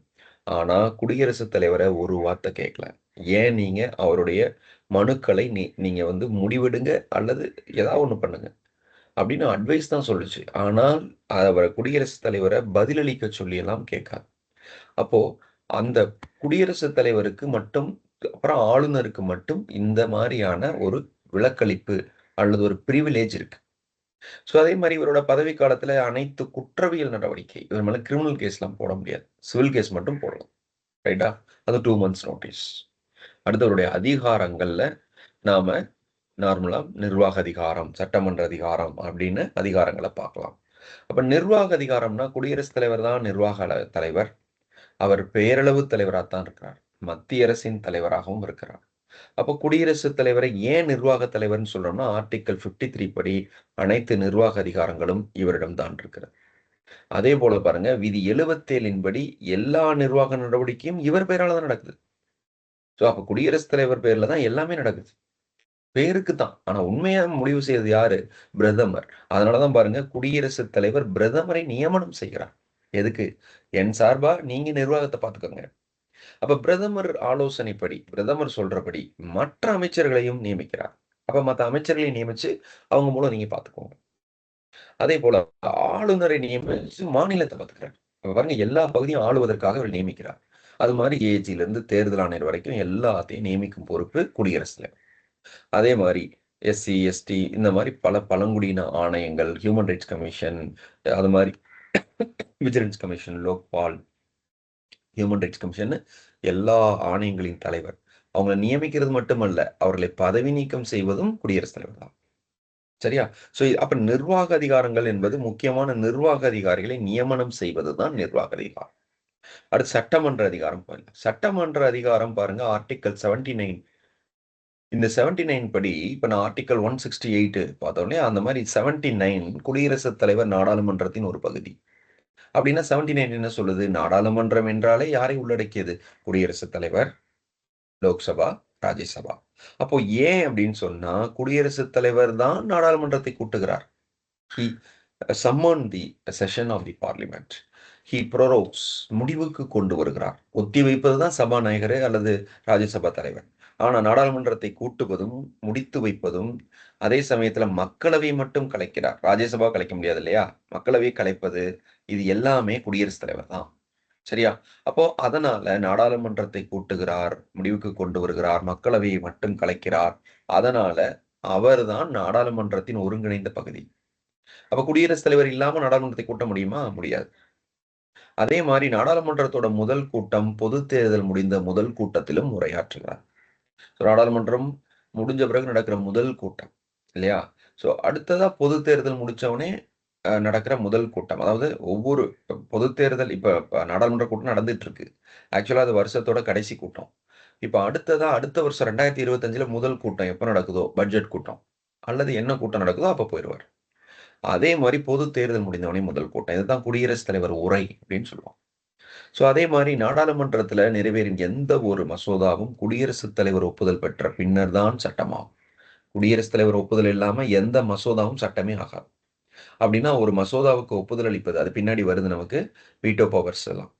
ஆனா குடியரசுத் தலைவரை ஒரு வார்த்தை கேட்கல ஏன் நீங்க அவருடைய மனுக்களை நீ நீங்க வந்து முடிவெடுங்க அல்லது ஏதாவது ஒண்ணு பண்ணுங்க. அப்படின்னு அட்வைஸ் தான் சொல்லுச்சு. ஆனால் அவரை குடியரசுத் தலைவரை பதிலளிக்க சொல்லி எல்லாம் கேட்காது. அப்போ அந்த குடியரசுத் தலைவருக்கு மட்டும் அப்புறம் ஆளுநருக்கு மட்டும் இந்த மாதிரியான ஒரு விளக்களிப்பு அல்லது ஒரு பிரிவிலேஜ் இருக்கு. ஸோ அதே மாதிரி இவரோட பதவி காலத்துல அனைத்து குற்றவியல் நடவடிக்கை இவர் மேல கிரிமினல் கேஸ்லாம் போட முடியாது. சிவில் கேஸ் மட்டும் போடலாம். ரைட்டா அது டூ மந்த்ஸ் நோட்டீஸ் அடுத்தவருடைய அதிகாரங்கள்ல நாம நார்மலா நிர்வாக அதிகாரம் சட்டமன்ற அதிகாரம் அப்படின்னு அதிகாரங்களை பார்க்கலாம். அப்ப நிர்வாக அதிகாரம்னா குடியரசுத் தலைவர் தான் நிர்வாக தலைவர். அவர் பேரளவு தலைவராக தான் இருக்கிறார். மத்திய அரசின் தலைவராகவும் இருக்கிறார். அப்போ குடியரசுத் தலைவரை ஏன் நிர்வாக தலைவர்னு சொல்றோம்னா ஆர்டிக்கல் பிப்டி த்ரீ படி அனைத்து நிர்வாக அதிகாரங்களும் இவரிடம் தான் இருக்கிறது. அதே போல பாருங்க விதி எழுபத்தேழின்படி எல்லா நிர்வாக நடவடிக்கையும் இவர் பெயரால தான் நடக்குது. ஸோ அப்போ குடியரசுத் தலைவர் பேர்ல தான் எல்லாமே நடக்குது. பேருக்கு தான் ஆனா உண்மையா முடிவு செய்யறது யாரு? பிரதமர். அதனாலதான் பாருங்க குடியரசுத் தலைவர் பிரதமரை நியமனம் செய்கிறார். எதுக்கு? என் சார்பா நீங்க நிர்வாகத்தை பார்த்துக்கோங்க. அப்ப பிரதமர் ஆலோசனைப்படி பிரதமர் சொல்றபடி மற்ற அமைச்சர்களையும் நியமிக்கிறார். அப்ப மற்ற அமைச்சர்களையும் நியமிச்சு அவங்க மூலம் நீங்க பாத்துக்கோங்க அதே போல ஆளுநரை நியமிச்சு மாநிலத்தை பாத்துக்கிறார் பாருங்க எல்லா பகுதியும் ஆளுவதற்காக அவர் நியமிக்கிறார். அது மாதிரி ஏஜில இருந்து தேர்தல் ஆணையர் வரைக்கும் எல்லாத்தையும் நியமிக்கும் பொறுப்பு குடியரசுல. அதே மாதிரி எஸ்சி எஸ்டி இந்த மாதிரி பல பழங்குடியின ஆணையங்கள் ஹியூமன் ரைட்ஸ் கமிஷன் அது மாதிரி vigilance commission Lokpal human rights commission எல்லா ஆணையங்களின் தலைவர். அவங்களை நியமிக்கிறது மட்டுமல்ல அவர்களை பதவி நீக்கம் செய்வதும் குடியரசுத் தலைவர் தான். சரியா? சோ அப்ப நிர்வாக அதிகாரங்கள் என்பது முக்கியமான நிர்வாக அதிகாரிகளை நியமனம் செய்வது தான் நிர்வாக அதிகாரம். அடுத்து சட்டமன்ற அதிகாரம் பாருங்க. சட்டமன்ற அதிகாரம் பாருங்க ஆர்டிக்கல் செவன்டி நைன் இந்த செவன்டி நைன் படி இப்ப நான் ஆர்டிக்கல் ஒன் சிக்ஸ்டி எயிட் பார்த்தோன்னே அந்த மாதிரி செவன்டி நைன் குடியரசுத் தலைவர் நாடாளுமன்றத்தின் ஒரு பகுதி. அப்படின்னா செவன்டி நைன் என்ன சொல்லுது? நாடாளுமன்றம் என்றாலே யாரை உள்ளடக்கியது? குடியரசுத் தலைவர் லோக்சபா ராஜ்யசபா. அப்போ ஏன் அப்படின்னு சொன்னா குடியரசுத் தலைவர் தான் நாடாளுமன்றத்தை கூட்டுகிறார். He summon the session of the parliament he prorogues முடிவுக்கு கொண்டு வருகிறார். ஒத்தி வைப்பது தான் சபாநாயகர் அல்லது ராஜ்யசபா தலைவர். ஆனா நாடாளுமன்றத்தை கூட்டுவதும் முடித்து வைப்பதும் அதே சமயத்துல மக்களவை மட்டும் கலைக்கிறார். ராஜ்யசபா கலைக்க முடியாது இல்லையா? மக்களவை கலைப்பது இது எல்லாமே குடியரசுத் தலைவர் தான். சரியா? அப்போ அதனால நாடாளுமன்றத்தை கூட்டுகிறார் முடிவுக்கு கொண்டு வருகிறார் மக்களவையை மட்டும் கலைக்கிறார். அதனால அவர்தான் நாடாளுமன்றத்தின் ஒருங்கிணைந்த பகுதி. அப்ப குடியரசுத் தலைவர் இல்லாம நாடாளுமன்றத்தை கூட்ட முடியுமா? முடியாது. அதே மாதிரி நாடாளுமன்றத்தோட முதல் கூட்டம் பொது தேர்தல் முடிந்த முதல் கூட்டத்திலும் உரையாற்றுகிறார். நாடாளுமன்றம் முடிஞ்ச பிறகு நடக்கிற முதல் கூட்டம் இல்லையா? ஸோ அடுத்ததா பொது தேர்தல் முடிச்சவனே நடக்கிற முதல் கூட்டம். அதாவது ஒவ்வொரு பொது தேர்தல் இப்ப நாடாளுமன்ற கூட்டம் நடந்துட்டு இருக்கு ஆக்சுவலா அது வருஷத்தோட கடைசி கூட்டம். இப்போ அடுத்ததா அடுத்த வருஷம் ரெண்டாயிரத்தி இருபத்தஞ்சில் முதல் கூட்டம் எப்போ நடக்குதோ? பட்ஜெட் கூட்டம். அல்லது என்ன கூட்டம் நடக்குதோ அப்போ போயிடுவார். அதே மாதிரி பொது தேர்தல் முடிந்தவனே முதல் கூட்டம். இதுதான் குடியரசுத் தலைவர் உரை அப்படின்னு சொல்லுவாங்க. ஸோ அதே மாதிரி நாடாளுமன்றத்துல நிறைவேறின் எந்த ஒரு மசோதாவும் குடியரசுத் தலைவர் ஒப்புதல் பெற்ற பின்னர் தான் சட்டமாகும். குடியரசுத் தலைவர் ஒப்புதல் இல்லாம எந்த மசோதாவும் சட்டமே ஆகாது. அப்படின்னா ஒரு மசோதாவுக்கு ஒப்புதல் அளிப்பது அது பின்னாடி வருது நமக்கு வீட்டோ பவர்ஸ் எல்லாம்.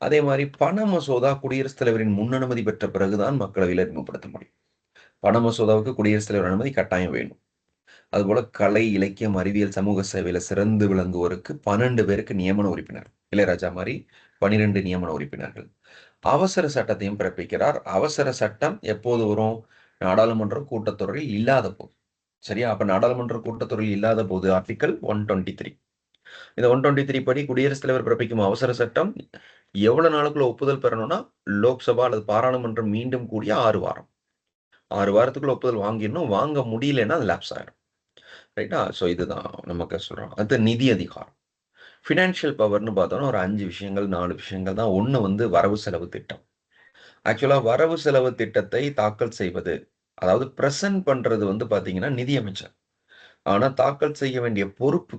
அதே மாதிரி பண மசோதா குடியரசுத் தலைவரின் முன்னனுமதி பெற்ற பிறகுதான் மக்களவையில் அறிமுகப்படுத்த முடியும். பண மசோதாவுக்கு குடியரசுத் தலைவர் அனுமதி கட்டாயம் வேணும். அதுபோல கலை இலக்கியம் அறிவியல் சமூக சேவையில சிறந்து விளங்குவோருக்கு பன்னெண்டு பேருக்கு நியமன உறுப்பினர். இளையராஜா மாதிரி பனிரெண்டு நியமன உறுப்பினர்கள். அவசர சட்டத்தையும் பிறப்பிக்கிறார். அவசர சட்டம் எப்போது வரும்? நாடாளுமன்ற கூட்டத்தொடரில் இல்லாத போது. சரியா? அப்ப நாடாளுமன்ற கூட்டத்தொடரில் இல்லாத போது ஆர்டிக்கல் ஒன் டுவெண்ட்டி த்ரீ இந்த ஒன் டுவெண்ட்டி த்ரீ படி குடியரசுத் தலைவர் பிறப்பிக்கும் அவசர சட்டம் எவ்வளவு நாளுக்குள்ள ஒப்புதல் பெறணும்னா லோக்சபா அல்லது பாராளுமன்றம் மீண்டும் கூடிய ஆறு வாரம். ஆறு வாரத்துக்குள்ள ஒப்புதல் வாங்கிடணும். வாங்க முடியலன்னா அது லேப்ஸ் ஆயிடும் ரைட்டா? ஸோ இதுதான் நமக்கு சொல்கிறோம் அது நிதி அதிகாரம். ஃபினான்ஷியல் பவர்னு பார்த்தோம்னா ஒரு அஞ்சு விஷயங்கள் நாலு விஷயங்கள் தான். ஒன்று வந்து வரவு செலவு திட்டம். ஆக்சுவலாக வரவு செலவு திட்டத்தை தாக்கல் செய்வது. அதாவது ப்ரெசன்ட் பண்றது வந்து பார்த்தீங்கன்னா நிதியமைச்சர் ஆனால் தாக்கல் செய்ய வேண்டிய பொறுப்பு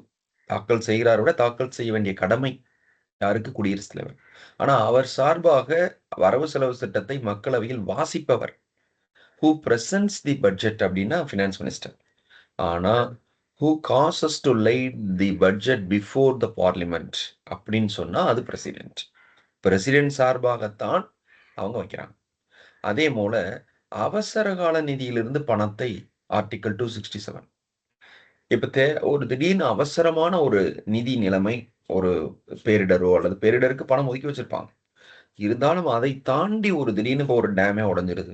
தாக்கல் செய்கிறாரை விட தாக்கல் செய்ய வேண்டிய கடமை யாருக்கு? குடியரசுத் தலைவர். ஆனால் அவர் சார்பாக வரவு செலவு திட்டத்தை மக்களவையில் வாசிப்பவர். ஹூ பிரசன்ஸ் தி பட்ஜெட் அப்படின்னா ஃபினான்ஸ் மினிஸ்டர் ஆனால் who causes to laid the budget before the parliament அப்படின்னு சொன்னால் அது பிரசிடென்ட் பிரசிடென்ட் சார்பாகத்தான் அவங்க வைக்கிறாங்க. அதே போல அவசர கால நிதியிலிருந்து பணத்தை ஆர்டிக்கல் டூ சிக்ஸ்டி செவன் இப்போ தே ஒரு திடீர்னு அவசரமான ஒரு நிதி நிலைமை ஒரு பேரிடரோ அல்லது பேரிடருக்கு பணம் ஒதுக்கி வச்சிருப்பாங்க. இருந்தாலும் அதை தாண்டி ஒரு திடீர்னு இப்போ ஒரு டேமே உடஞ்சிருது.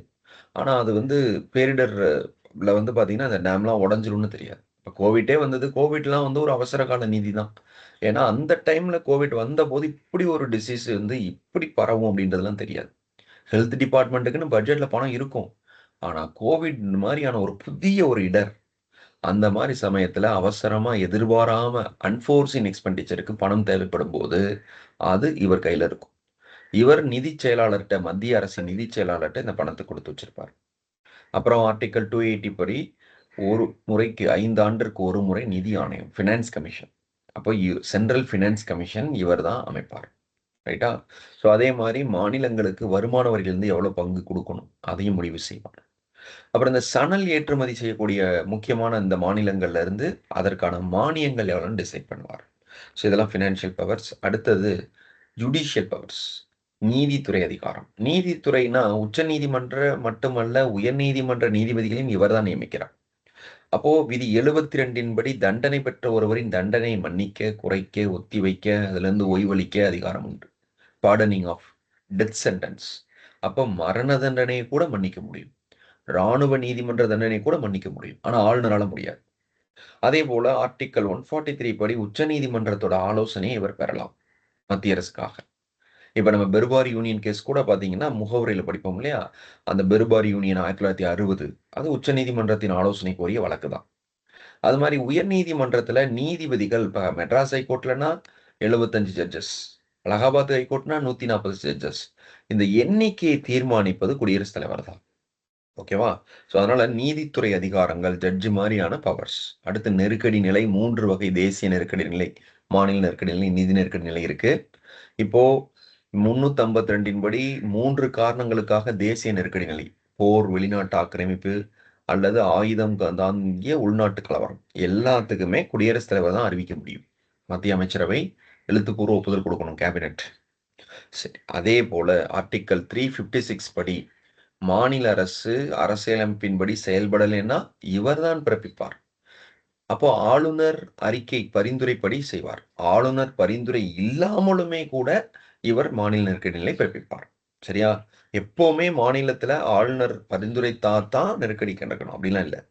ஆனால் அது வந்து பேரிடர் வந்து பார்த்தீங்கன்னா அந்த டேம்லாம் உடஞ்சிரும்னு தெரியாது. இப்போ கோவிட்டே வந்தது. கோவிட்லாம் வந்து ஒரு அவசர கால நிதி தான். ஏன்னா அந்த டைமில் கோவிட் வந்த போது இப்படி ஒரு டிசீஸ் வந்து இப்படி பரவும் அப்படின்றதுலாம் தெரியாது. ஹெல்த் டிபார்ட்மெண்ட்டுக்குன்னு பட்ஜெட்டில் பணம் இருக்கும். ஆனால் கோவிட் மாதிரியான ஒரு புதிய ஒரு இடர் அந்த மாதிரி சமயத்தில் அவசரமாக எதிர்பாராம அன்ஃபோர்ஸின் எக்ஸ்பெண்டிச்சருக்கு பணம் தேவைப்படும் போது அது இவர் கையில் இருக்கும். இவர் நிதி செயலாளர்கிட்ட மத்திய அரசின் நிதி செயலாளர்கிட்ட இந்த பணத்தை கொடுத்து வச்சிருப்பார். அப்புறம் ஆர்டிகல் டூ எயிட்டி படி ஒரு முறைக்கு ஐந்து ஆண்டிற்கு ஒரு முறை நிதி ஆணையம் ஃபினான்ஸ் கமிஷன் அப்போ சென்ட்ரல் ஃபினான்ஸ் கமிஷன் இவர் தான் அமைப்பார். ரைட்டா ஸோ அதே மாதிரி மாநிலங்களுக்கு வருமான வரியிலிருந்து எவ்வளோ பங்கு கொடுக்கணும்? அதையும் முடிவு செய்வார். அப்புறம் இந்த சணல் ஏற்றுமதி செய்யக்கூடிய முக்கியமான இந்த மாநிலங்கள்ல இருந்து அதற்கான மானியங்கள் எவ்வளோன்னு டிசைட் பண்ணுவார். ஸோ இதெல்லாம் ஃபினான்ஷியல் பவர்ஸ் அடுத்தது ஜுடிஷியல் பவர்ஸ் நீதித்துறை அதிகாரம். நீதித்துறைனா உச்ச நீதிமன்ற மட்டுமல்ல உயர் நீதிமன்ற நீதிபதிகளையும் இவர் தான் நியமிக்கிறார். அப்போ விதி எழுபத்தி ரெண்டின் படி தண்டனை பெற்ற ஒருவரின் தண்டனை மன்னிக்க குறைக்க ஒத்தி வைக்க அதுல இருந்து ஓய்வளிக்க அதிகாரம் உண்டு. பார்டனிங் ஆஃப் டெத் சென்டென்ஸ் அப்போ மரண தண்டனையை கூட மன்னிக்க முடியும். இராணுவ நீதிமன்ற தண்டனை கூட மன்னிக்க முடியும். ஆனா ஆளுநரால முடியாது. அதே போல ஆர்டிக்கல் ஒன் ஃபார்ட்டி த்ரீ படி உச்ச நீதிமன்றத்தோட ஆலோசனையை இவர் பெறலாம். மத்திய அரசுக்காக. இப்போ நம்ம பெருபாரி யூனியன் கேஸ் கூட பார்த்தீங்கன்னா முகவரியில் படிப்போம் இல்லையா? அந்த பெருபாரி யூனியன் ஆயிரத்தி தொள்ளாயிரத்தி அறுபது அது உச்ச நீதிமன்றத்தின் ஆலோசனை கோரிய வழக்கு தான். அது மாதிரி உயர் நீதிமன்றத்தில் நீதிபதிகள் இப்போ மெட்ராஸ் ஹைகோர்ட்லனா எழுபத்தஞ்சு ஜட்ஜஸ் அலகாபாத் ஹைகோர்ட்னா நூத்தி நாற்பது ஜட்ஜஸ் இந்த எண்ணிக்கையை தீர்மானிப்பது குடியரசுத் தலைவர் தான். ஓகேவா? ஸோ அதனால நீதித்துறை அதிகாரங்கள் ஜட்ஜு மாதிரியான பவர்ஸ் அடுத்து நெருக்கடி நிலை மூன்று வகை தேசிய நெருக்கடி நிலை மாநில நெருக்கடி நிலை நிதி நெருக்கடி நிலை இருக்கு. இப்போ முன்னூத்தி ஐம்பத்தி ரெண்டின் படி மூன்று காரணங்களுக்காக தேசிய நெருக்கடி நிலை. போர் வெளிநாட்டு ஆக்கிரமிப்பு அல்லது ஆயுதம் தாங்கிய உள்நாட்டு கலவரம். எல்லாத்துக்குமே குடியரசுத் தலைவர் தான் அறிவிக்க முடியும். மத்திய அமைச்சரவை எழுத்துப்பூர்வ ஒப்புதல் கொடுக்கணும் கேபினெட். சரி அதே போல ஆர்டிக்கல் த்ரீ பிப்டி சிக்ஸ் படி மாநில அரசு அரசியலமைப்பின்படி செயல்படலைன்னா இவர்தான் பிறப்பிப்பார். அப்போ ஆளுநர் அறிக்கை பரிந்துரைப்படி செய்வார். ஆளுநர் பரிந்துரை இல்லாமலுமே கூட இவர் மாநில நெருக்கடி நிலை பிறப்பிப்பார். சரியா? எப்பவுமே மாநிலத்துல ஆளுநர் பரிந்துரைத்தாத்தான் நெருக்கடி நடக்கணும் அப்படிலாம் இல்லை.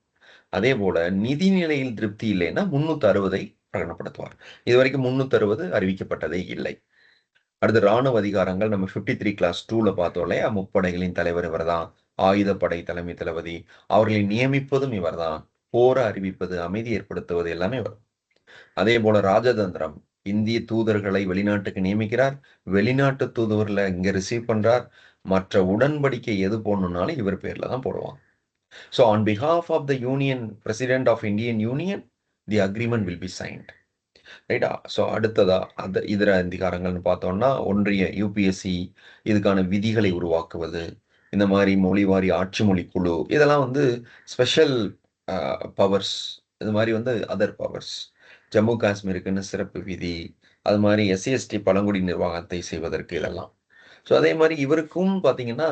அதே போல நிதி நிலையில் திருப்தி இல்லைன்னா முன்னூத்தி அறுபதை பிரகடனப்படுத்துவார். இது வரைக்கும் முன்னூத்தி அறுபது அறிவிக்கப்பட்டதே இல்லை. அடுத்து ராணுவ அதிகாரங்கள். நம்ம பிப்டி த்ரீ கிளாஸ் டூல பார்த்தோம் இல்லையா? முப்படைகளின் தலைவர் இவர் தான் ஆயுதப்படை தலைமை தளபதி. அவர்களை நியமிப்பதும் இவர் தான் போரை அறிவிப்பது அமைதி ஏற்படுத்துவது எல்லாமே வரும் அதே போல ராஜதந்திரம். இந்திய தூதர்களை வெளிநாட்டுக்கு நியமிக்கிறார். வெளிநாட்டு தூதுவர்களை இங்கே ரிசீவ் பண்றார். மற்ற உடன்படிக்கை எது போடணுன்னாலும் இவர் பேரில் தான் போடுவாங்க. So on behalf of the union president of Indian union the agreement will be signed ரைட்டா ஸோ அடுத்ததா அந்த இதர அதிகாரங்கள்னு பார்த்தோம்னா ஒன்றிய யூபிஎஸ்சி இதுக்கான விதிகளை உருவாக்குவது இந்த மாதிரி மொழிவாரி ஆட்சி மொழி குழு இதெல்லாம் வந்து ஸ்பெஷல் பவர்ஸ் uh, இது மாதிரி வந்து அதர் பவர்ஸ் ஜம்மு காஷ்மீருக்குன்னு சிறப்பு விதி அது மாதிரி எஸ்சிஎஸ்டி பழங்குடி நிர்வாகத்தை செய்வதற்கு இதெல்லாம் ஸோ அதே மாதிரி இவருக்கும் பார்த்தீங்கன்னா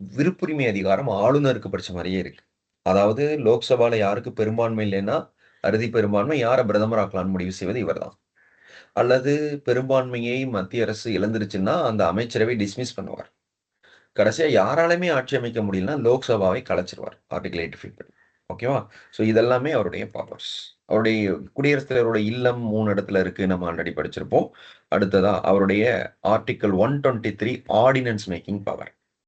விருப்புரிமை அதிகாரம் ஆளுநருக்கு படிச்ச மாதிரியே இருக்கு. அதாவது லோக்சபாவில் யாருக்கு பெரும்பான்மை இல்லைன்னா அறுதி பெரும்பான்மை யாரை பிரதமர் ஆக்கலாம்னு முடிவு செய்வது இவர்தான். அல்லது பெரும்பான்மையை மத்திய அரசு இழந்துருச்சுன்னா அந்த அமைச்சரவை டிஸ்மிஸ் பண்ணுவார். கடைசியாக யாராலுமே ஆட்சி அமைக்க முடியலன்னா லோக்சபாவை கலைச்சிருவார் ஆர்டிகல் எயிட்டி ஃபைவ் ஓகேவா ஸோ இதெல்லாமே அவருடைய பவர்ஸ் அவருடைய குடியரசுத் தலைவருடைய இல்லம் மூணு இடத்துல இருக்கு நம்ம ஆல்ரெடி படிச்சிருப்போம். அடுத்ததா அவருடைய article one twenty three ordinance making power